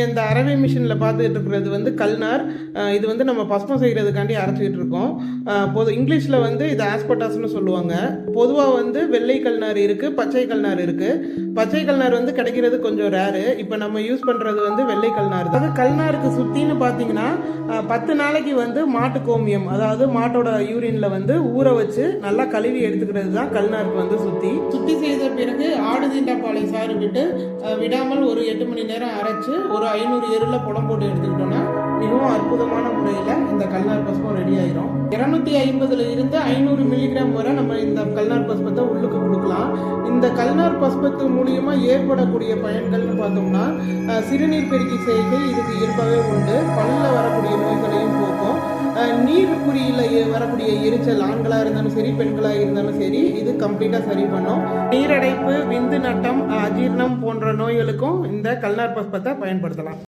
இந்த அரவை மிஷினில் பார்த்துட்டு இருக்கிறது வந்து கல்நார். இது வந்து நம்ம பஸ்மம் செய்கிறதுக்காண்டி அரைச்சிக்கிட்டு இருக்கோம். பொது இங்கிலீஷில் வந்து இது ஆஸ்பட்டாஸ்னு சொல்லுவாங்க. பொதுவாக வந்து வெள்ளை கல்நார் இருக்குது பச்சை கல்நார் இருக்குது பச்சை கல்நார் வந்து கிடைக்கிறது கொஞ்சம் ரேரு இப்போ நம்ம யூஸ் பண்ணுறது வந்து வெள்ளை கல்நார் தான். அது கல்நாருக்கு சுற்றின்னு பார்த்தீங்கன்னா பத்து நாளைக்கு வந்து மாட்டு கோமியம் அதாவது மாட்டோட யூரினில் வந்து ஊற வச்சு நல்லா கழுவி எடுத்துக்கிறது தான் கல்நாருக்கு வந்து சுற்றி சுத்தி செய்த பிறகு ஆடு தீண்டாப்பாலை சாறு விட்டு விடாமல் ஒரு எட்டு மணி நேரம் அரைச்சு ஒரு ஒரு ஐநூறு எருல புடம் போட்டு எடுத்துக்கிட்டோம்னா மிகவும் அற்புதமான முறையில் இந்த கல்நார் பஸ்பம் ரெடி ஆயிரும். இருநூத்தி ஐம்பதுல இருந்து ஐநூறு மில்லிகிராம் வரை நம்ம இந்த கல்நார் பஸ்பத்தை உள்ளுக்கு கொடுக்கலாம். இந்த கல்நார் பஸ்பத்து மூலியமா ஏற்படக்கூடிய பயன்கள்னு பார்த்தோம்னா சிறுநீர் பெருக்கி செய்கை இதுக்கு இயல்பாகவே உண்டு. பல்ல நீர் நீர்க்குறியில வரக்கூடிய எரிச்சல் ஆண்களாக இருந்தாலும் சரி பெண்களாக இருந்தாலும் சரி இது கம்ப்ளீட்டாக சரி பண்ணும். நீரடைப்பு விந்து நட்டம் அஜீர்ணம் போன்ற நோய்களுக்கும் இந்த கல்நார் பஸ்பத்தை பயன்படுத்தலாம்.